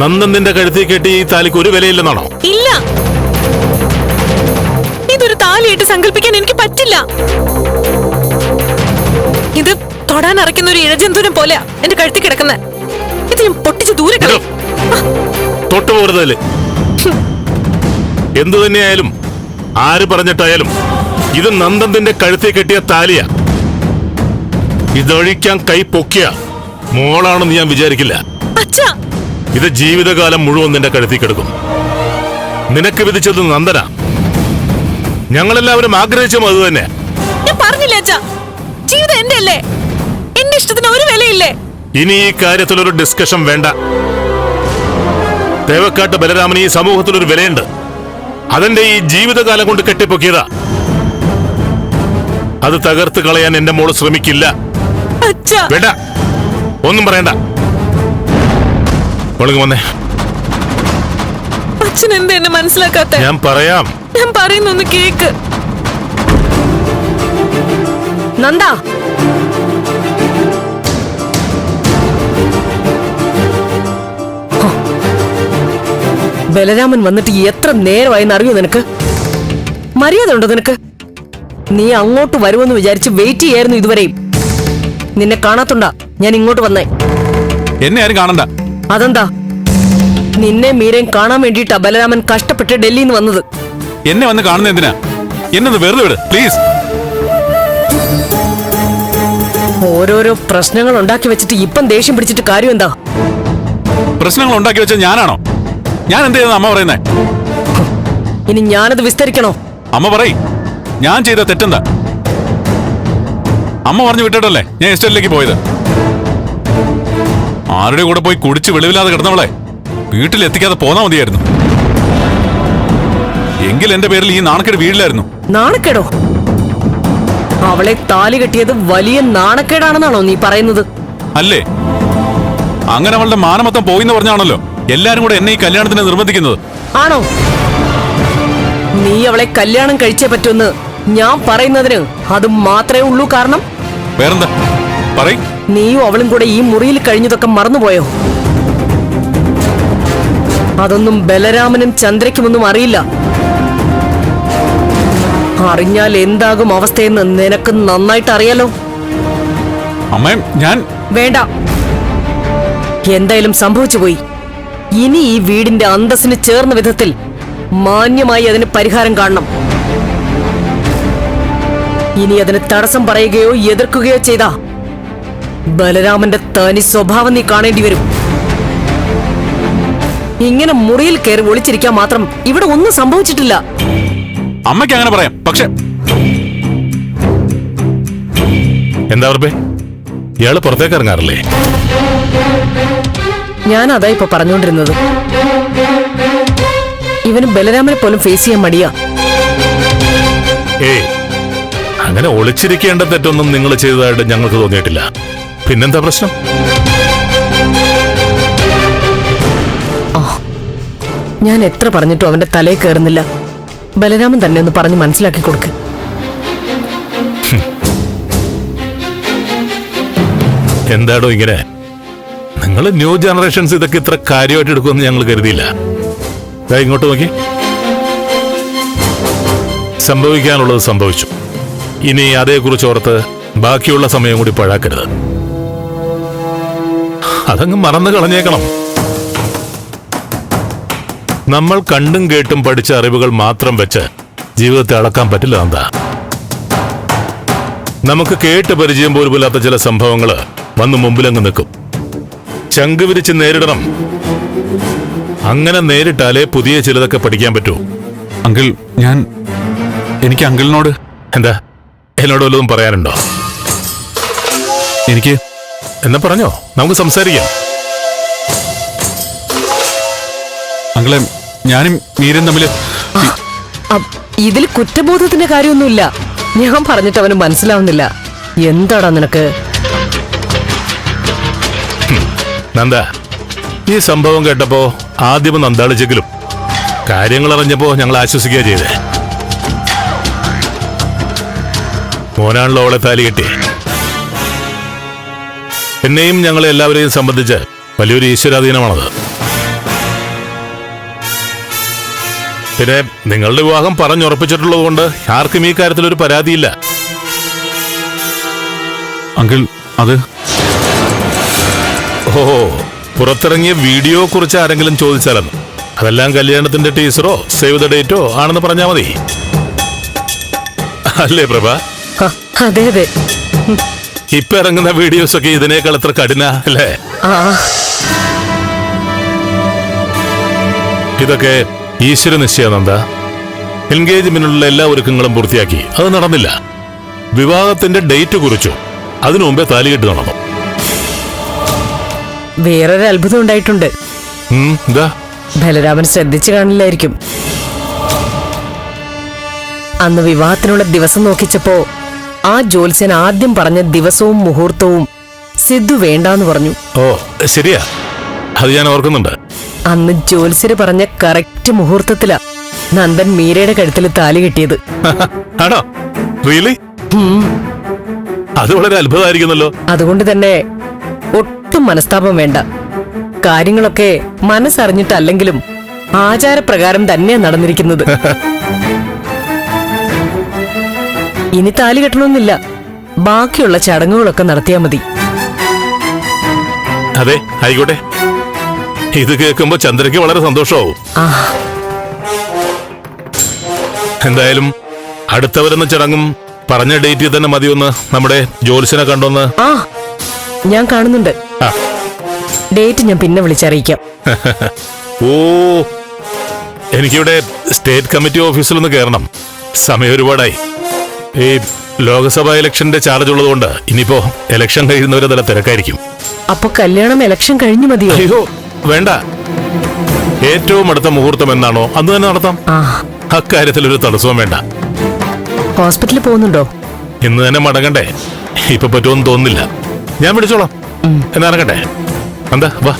നന്ദൻ നിന്റെ കഴുത്തി കെട്ടി ഈ താലിക്ക് ഒരു വിലയില്ലെന്നാണോ? ഇല്ല. ഇതൊരു താലിയായിട്ട് സങ്കല്പിക്കാൻ എനിക്ക് പറ്റില്ല. ഇത് തൊടാൻ അറയ്ക്കുന്ന ഒരു ഇഴജന്തുവിനെ പോലെ എന്റെ കഴുത്തി കിടക്കുന്നത് ഇത് ഞാൻ പൊട്ടിച്ച് ദൂരെ തൊട്ടുപോരുതൽ എന്തു തന്നെയായാലും ആര് പറഞ്ഞിട്ടായാലും ഇത് നന്ദന്റെ കഴുത്തി കെട്ടിയ താലിയാ. ഇതൊഴിക്കാൻ കൈ പൊക്കിയ. മോളാണെന്ന് ഞാൻ വിചാരിക്കില്ല. അച്ഛാ ഇത് ജീവിതകാലം മുഴുവൻ നിന്റെ കഴുത്തി കിടക്കും. നിനക്ക് വിധിച്ചത് നന്ദന. ഞങ്ങളെല്ലാവരും ആഗ്രഹിച്ചും അത് തന്നെ. ഞാൻ പറഞ്ഞില്ലേ അച്ഛാ? ജീവിതം എന്റെ അല്ലേ എന്റെ ഇഷ്ടത്തിന് ഒരു വിലയില്ലേ? ഇനി ഈ കാര്യത്തിൽ ഒരു ഡിസ്കഷൻ വേണ്ട. തേവക്കാട്ട് ബലരാമന് ഈ സമൂഹത്തിൽ ഒരു വിലയുണ്ട്. അതെന്റെ ഈ ജീവിതകാലം കൊണ്ട് കെട്ടിപ്പൊക്കിയതാ. അത് തകർത്ത് കളയാൻ എന്റെ മോൾ ശ്രമിക്കില്ല. അച്ഛാ. വേണ്ട ഒന്നും പറയണ്ട. ഒളുങ്ങ് വന്നേ. അച്ഛൻ എന്താ എന്നെ മനസ്സിലാക്കാത്ത? ഞാൻ പറയാം. ഞാൻ പറയുന്നൊന്ന് കേക്ക്. നന്ദ. ബലരാമൻ വന്നിട്ട് എത്ര നേരമായെന്ന് അറിയോ നിനക്ക്? മര്യാദ ഉണ്ടോ നിനക്ക്? നീ അങ്ങോട്ട് വരുമെന്ന് വിചാരിച്ച് വെയിറ്റ് ചെയ്യായിരുന്നു ഇതുവരെയും. നിന്നെ കാണാത്തുണ്ടാ. ഞാൻ ഇങ്ങോട്ട് വന്നേ. എന്നെ ആരും കാണണ്ട. അതെന്താ? നിന്നെ മീരയും കാണാൻ വേണ്ടിയിട്ടാ ബലരാമൻ കഷ്ടപ്പെട്ട് ഡൽഹിയിൽ നിന്ന് വന്നത്. എന്നെ വന്ന് കാണുന്ന എന്തിനാ? എന്നെ വെറുതെ വിട് പ്ലീസ് ഓരോരോ പ്രശ്നങ്ങൾ ഉണ്ടാക്കി വെച്ചിട്ട് ഇപ്പം ദേഷ്യം പിടിച്ചിട്ട് കാര്യം എന്താ? പ്രശ്നങ്ങൾ ഉണ്ടാക്കി വെച്ചത് ഞാനാണോ? ഞാൻ എന്ത് ചെയ്തെന്ന് അമ്മ പറയുന്നേ? ഇനി ഞാനത് വിസ്തരിക്കണോ? അമ്മ പറയ്. ഞാൻ ചെയ്ത തെറ്റെന്താ? അമ്മ പറഞ്ഞു വിട്ടിട്ടല്ലേ ഞാൻ എസ്റ്റേറ്റിലേക്ക് പോയത്? ആരുടെ കൂടെ പോയി കുടിച്ച് വെളിവില്ലാതെ കിടന്നവളെ? വീട്ടിലെത്തിക്കാതെ പോന്നാ മതിയായിരുന്നു. എങ്കിൽ എന്റെ പേരിൽ ഈ നാണക്കേട് വീടില്ലായിരുന്നു നാണക്കേടോ? അവളെ താലി കെട്ടിയത് വലിയ നാണക്കേടാണെന്നാണോ നീ പറയുന്നത്? അല്ലേ? അങ്ങനെ അവളുടെ മാനമത്തം പോയിന്ന് പറഞ്ഞാണല്ലോ എല്ലാരും കൂടെ എന്നെ ഈ കല്യാണത്തിന് നിർബന്ധിക്കുന്നത്. ആണോ? നീ അവളെ കല്യാണം കഴിച്ചേ പറ്റുമെന്ന് ഞാൻ പറയുന്നതിന് അത് മാത്രമേ ഉള്ളൂ കാരണം? വേറെന്താ? നീയും അവളും കൂടെ ഈ മുറിയിൽ കഴിഞ്ഞതൊക്കെ മറന്നുപോയോ? അതൊന്നും ബലരാമനും ചന്ദ്രയ്ക്കുമൊന്നും അറിയില്ല. അറിഞ്ഞാൽ എന്താകും അവസ്ഥയെന്ന് നിനക്ക് നന്നായിട്ട് അറിയാലോ? അമ്മേ ഞാൻ വേണ്ട. എന്തായാലും സംഭവിച്ചു പോയി. ഇനി ഈ വീടിന്റെ അന്തസ്സിന് ചേർന്ന വിധത്തിൽ മാന്യമായി അതിന് പരിഹാരം കാണണം. ഇനി അതിന് തടസ്സം പറയുകയോ എതിർക്കുകയോ ചെയ്താ ബലരാമന്റെ തനി സ്വഭാവം നീ കാണേണ്ടി വരും. ഇങ്ങനെ മുറിയിൽ കയറി ഒളിച്ചിരിക്കാൻ മാത്രം ഇവിടെ ഒന്നും സംഭവിച്ചിട്ടില്ല. അമ്മയ്ക്ക് അങ്ങനെ പറയാം. പക്ഷെ എന്താ ഉറപ്പേ? ഇയാൾ പുറത്തേക്ക് ഇറങ്ങാറില്ലേ? ഞാൻ അതാ ഇപ്പൊ പറഞ്ഞുകൊണ്ടിരുന്നത്. ഇവന് ബലരാമനെ പോലും ഫേസ് ചെയ്യാൻ മടിയാ. ഏയ് അങ്ങനെ ഒളിച്ചിരിക്കേണ്ട തെറ്റൊന്നും നിങ്ങൾ ചെയ്തതായിട്ട് ഞങ്ങൾക്ക് തോന്നിയിട്ടില്ല. പിന്നെന്താ പ്രശ്നം? ഞാൻ എത്ര പറഞ്ഞിട്ടും അവന്റെ തലയിൽ കയറുന്നില്ല. ബലരാമൻ തന്നെ ഒന്ന് പറഞ്ഞ് മനസ്സിലാക്കി കൊടുക്ക്. എന്താടോ ഇങ്ങനെ? നിങ്ങൾ ന്യൂ ജനറേഷൻസ് ഇതൊക്കെ ഇത്ര കാര്യമായിട്ട് എടുക്കുമെന്ന് ഞങ്ങൾ കരുതിയില്ല. ഇങ്ങോട്ട് നോക്കി. സംഭവിക്കാനുള്ളത് സംഭവിച്ചു. ഇനി അതേക്കുറിച്ച് ഓർത്ത് ബാക്കിയുള്ള സമയം കൂടി പഴാക്കരുത്. അതങ്ങ് മറന്നു കളഞ്ഞേക്കണം. നമ്മൾ കണ്ടും കേട്ടും പഠിച്ച അറിവുകൾ മാത്രം വെച്ച് ജീവിതത്തെ അളക്കാൻ പറ്റില്ല എന്താ നമുക്ക് കേട്ട് പരിചയം പോലുമില്ലാത്ത ചില സംഭവങ്ങൾ വന്ന് മുമ്പിലങ്ങ് നിൽക്കും. ചങ്ക് വിരിച്ച് നേരിടണം. അങ്ങനെ നേരിട്ടാലേ പുതിയ ചിലതൊക്കെ പഠിക്കാൻ പറ്റൂ. അങ്കിൾ ഞാൻ എനിക്ക് അങ്കിളിനോട് എന്താ? എന്നോട് വല്ലതും പറയാനുണ്ടോ? എനിക്ക് എന്നാ പറഞ്ഞോ? നമുക്ക് സംസാരിക്കാം. അങ്കളെ ഞാനും മീരും തമ്മിൽ ഇതിൽ കുറ്റബോധത്തിന്റെ കാര്യമൊന്നുമില്ല. ഞാൻ പറഞ്ഞിട്ട് അവന് മനസ്സിലാവുന്നില്ല. എന്താടാ നിനക്ക്? നന്ദ ഈ സംഭവം കേട്ടപ്പോ ആദ്യം നന്ദാളിച്ചെങ്കിലും കാര്യങ്ങൾ അറിഞ്ഞപ്പോ ഞങ്ങൾ ആശ്വസിക്കുക ചെയ്തേ. മോനാണല്ലോ അവളെ താലി കെട്ടി എന്നെയും ഞങ്ങളെ എല്ലാവരെയും സംബന്ധിച്ച് വലിയൊരു ഈശ്വരാധീനമാണത്. പിന്നെ നിങ്ങളുടെ വിവാഹം പറഞ്ഞുറപ്പിച്ചിട്ടുള്ളത് കൊണ്ട് ആർക്കും ഈ കാര്യത്തിൽ ഒരു പരാതിയില്ല. അങ്കിൾ അത്? ഓ പുറത്തിറങ്ങിയ വീഡിയോ കുറിച്ച് ആരെങ്കിലും ചോദിച്ചാലും അതെല്ലാം കല്യാണത്തിന്റെ ടീച്ചറോ സേവ് ദ ഡേറ്റോ ആണെന്ന് പറഞ്ഞാൽ മതി. അല്ലേ പ്രഭ? അതെ അതെ. ഇപ്പൊ ഇറങ്ങുന്ന വീഡിയോസ് ഒക്കെ ഇതിനേക്കാൾ എത്ര കഠിന അല്ലേ? ഇതൊക്കെ ഈശ്വര നിശ്ചയാനന്ദ എൻഗേജ്മെന്റിനുള്ള എല്ലാ ഒരുക്കങ്ങളും പൂർത്തിയാക്കി. അത് നടന്നില്ല. വിവാഹത്തിന്റെ ഡേറ്റ് കുറിച്ചു. അതിനു മുമ്പേ താലികെട്ട് നടന്നു. വേറൊരു അത്ഭുതം ഉണ്ടായിട്ടുണ്ട്. ബലരാമൻ ശ്രദ്ധിച്ചു കാണില്ലായിരിക്കും. അന്ന് വിവാഹത്തിനുള്ള ദിവസം നോക്കിച്ചപ്പോ ആ ജ്യോത്സ്യൻ ആദ്യം പറഞ്ഞ ദിവസവും മുഹൂർത്തവും സിദ്ധു വേണ്ടാന്ന് പറഞ്ഞു. ഓ ശരിയാ. അത് ഞാൻ ഓർക്കുന്നുണ്ട്. അന്ന് ജ്യോത്സ്യര് പറഞ്ഞ കറക്റ്റ് മുഹൂർത്തത്തിലാ നന്ദൻ മീരയുടെ കഴുത്തിൽ താലി കിട്ടിയത്. ആണോ? റിയലി അത് വളരെ അത്ഭുതമായിരിക്കുന്നല്ലോ. അതുകൊണ്ട് തന്നെ ഒട്ടും മനസ്താപം വേണ്ട. കാര്യങ്ങളൊക്കെ മനസ്സറിഞ്ഞിട്ടല്ലെങ്കിലും ആചാരപ്രകാരം തന്നെയാ നടന്നിരിക്കുന്നത്. ഇനി താലി കെട്ടണമെന്നില്ല. ബാക്കിയുള്ള ചടങ്ങുകളൊക്കെ നടത്തിയാ മതി. അതെ ആയിക്കോട്ടെ. ഇത് കേൾക്കുമ്പോ ചന്ദ്രയ്ക്ക് വളരെ സന്തോഷമാവും. എന്തായാലും അടുത്ത വരുന്ന ചടങ്ങും പറഞ്ഞ ഡേറ്റിൽ തന്നെ മതിയൊന്ന് നമ്മുടെ ജോലിസിനെ കണ്ടോന്ന്. ആ ഞാൻ കാണുന്നുണ്ട്. ഡേറ്റ് ഞാൻ പിന്നെ വിളിച്ചറിയിക്കാം. ഓ എനിക്കിവിടെ സ്റ്റേറ്റ് കമ്മിറ്റി ഓഫീസിലൊന്ന് കയറണം സമയം ഒരുപാടായി. ഈ ലോക്സഭാ ഇലക്ഷന്റെ ചാർജ് ഉള്ളതുകൊണ്ട് ഇനിയിപ്പോ ഇലക്ഷൻ കഴിയുന്നവരെ തല തിരക്കായിരിക്കും. അപ്പൊ കല്യാണം ഇലക്ഷൻ കഴിഞ്ഞു മതിയോ? അയ്യോ വേണ്ട. ഏറ്റവും അടുത്ത മുഹൂർത്തം എന്നാണോ അന്ന് തന്നെ നടത്താം. ആ. അക്കാര്യത്തിൽ ഒരു തടസ്സവും വേണ്ട. ഹോസ്പിറ്റലിൽ പോകുന്നുണ്ടോ? ഇന്ന് തന്നെ മടങ്ങണ്ടേ. ഇപ്പൊ പറ്റുമെന്ന് തോന്നുന്നില്ല. ഞാൻ വിളിച്ചോളാം. എന്നാ ഇറങ്ങട്ടെ. എന്താ വാ.